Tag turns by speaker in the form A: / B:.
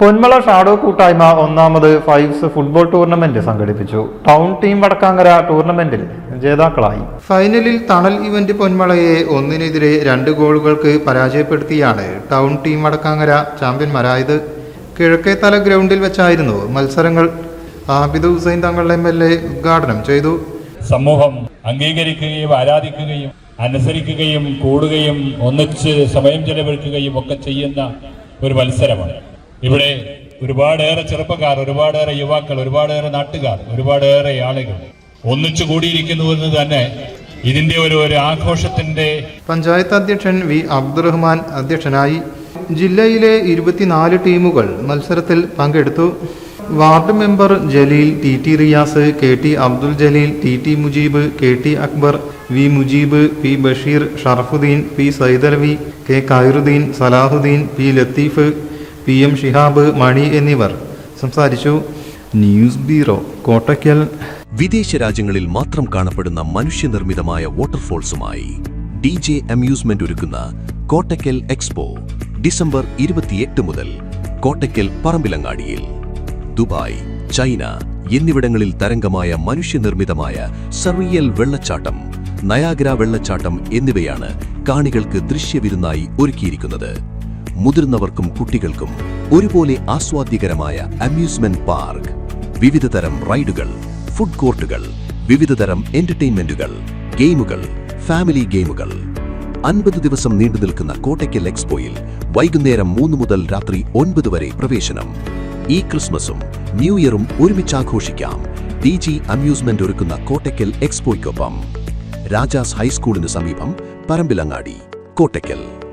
A: Ponmala shadow കൂട്ടായ്മ ഒന്നാമത് fives football tournament സംഘടിപ്പിച്ചു. ടൗൺ ടീം വടക്കാങ്കര ടൂർണമെന്റിൽ ജേതാക്കളായി. ഫൈനലിൽ തണൽ ഇവന്റ് പൊന്മളയെ ഒന്നിനെതിരെ രണ്ട് ഗോളുകൾക്ക് പരാജയപ്പെടുത്തിയാണ് ടൗൺ ടീം വടക്കാങ്കര ചാമ്പ്യന്മാരായത്. കിഴക്കേത്തല ഗ്രൗണ്ടിൽ വെച്ചായിരുന്നു മത്സരങ്ങൾ. Abid Hussain Thangal M L A ഉദ്ഘാടനം ചെയ്തു.
B: സമൂഹം അംഗീകരിക്കുകയും ആരാധിക്കുകയും അനുസരിക്കുകയും കൂടുകയും ഒന്നിച്ച് സമയം ചെലവഴിക്കുകയും ഒക്കെ ചെയ്യുന്ന ഒരു മത്സരമാണ്. ഇവിടെ ഒരുപാടേറെ ചെറുപ്പക്കാർ ഒരുപാടേറെ യുവാക്കൾ ഒരുപാടേറെ നാട്ടുകാർ ഒരുപാടേറെ ആളുകൾ ഒന്നിച്ചു കൂടിയിരിക്കുന്നു എന്ന് തന്നെ ഇതിന്റെ ഒരു ഒരു ആഘോഷത്തിന്റെ
A: പഞ്ചായത്ത് അധ്യക്ഷൻ വി. അബ്ദുറഹ്മാൻ അധ്യക്ഷനായി ജില്ലയിലെ ഇരുപത്തിനാല് ടീമുകൾ മത്സരത്തിൽ പങ്കെടുത്തു. Ward member Jaleel T. T. Riyas K. T. Abdul Jaleel T. T. Mujeeb K. T. Akbar V. Mujeeb P. Basheer Sharafudheen P. Saidarvi K. Khairudheen Salahudheen P. Latheef P M Shihab Mani എന്നിവർ. സംസാരിച്ചു news bureau Kottakkal.
C: വിദേശ രാജ്യങ്ങളിൽ മാത്രം കാണപ്പെടുന്ന മനുഷ്യനിർമ്മിതമായ വാട്ടർഫോൾസുമായി D J amusement ഒരുക്കുന്ന Kottakkal expo December ഇരുപത്തിയെട്ട് മുതൽ കോട്ടയ്ക്കൽ പറമ്പിലങ്ങാടിയിൽ. ദുബായ് ചൈന എന്നിവിടങ്ങളിൽ തരംഗമായ മനുഷ്യനിർമ്മിതമായ സർവിയൽ വെള്ളച്ചാട്ടം നയാഗ്ര വെള്ളച്ചാട്ടം എന്നിവയാണ് കാണികൾക്ക് ദൃശ്യവിരുന്നായി ഒരുക്കിയിരിക്കുന്നത്. മുതിർന്നവർക്കും കുട്ടികൾക്കും ഒരുപോലെ ആസ്വാദ്യകരമായ അമ്യൂസ്മെന്റ് പാർക്ക്. വിവിധതരം റൈഡുകൾ ഫുഡ് കോർട്ടുകൾ വിവിധതരം എന്റർടൈൻമെന്റുകൾ ഗെയിമുകൾ ഫാമിലി ഗെയിമുകൾ. അൻപത് ദിവസം നീണ്ടു നിൽക്കുന്ന കോട്ടയ്ക്കൽ എക്സ്പോയിൽ വൈകുന്നേരം മൂന്ന് മുതൽ രാത്രി ഒൻപത് വരെ പ്രവേശനം. ഈ ക്രിസ്മസും ന്യൂ ഇയറും ഒരുമിച്ച് ആഘോഷിക്കാം. ഡി ജി അമ്യൂസ്മെന്റ് ഒരുക്കുന്ന കോട്ടയ്ക്കൽ എക്സ്പോയ്ക്കൊപ്പം. രാജാസ് ഹൈസ്കൂളിന് സമീപം പറമ്പിലങ്ങാടി കോട്ടയ്ക്കൽ.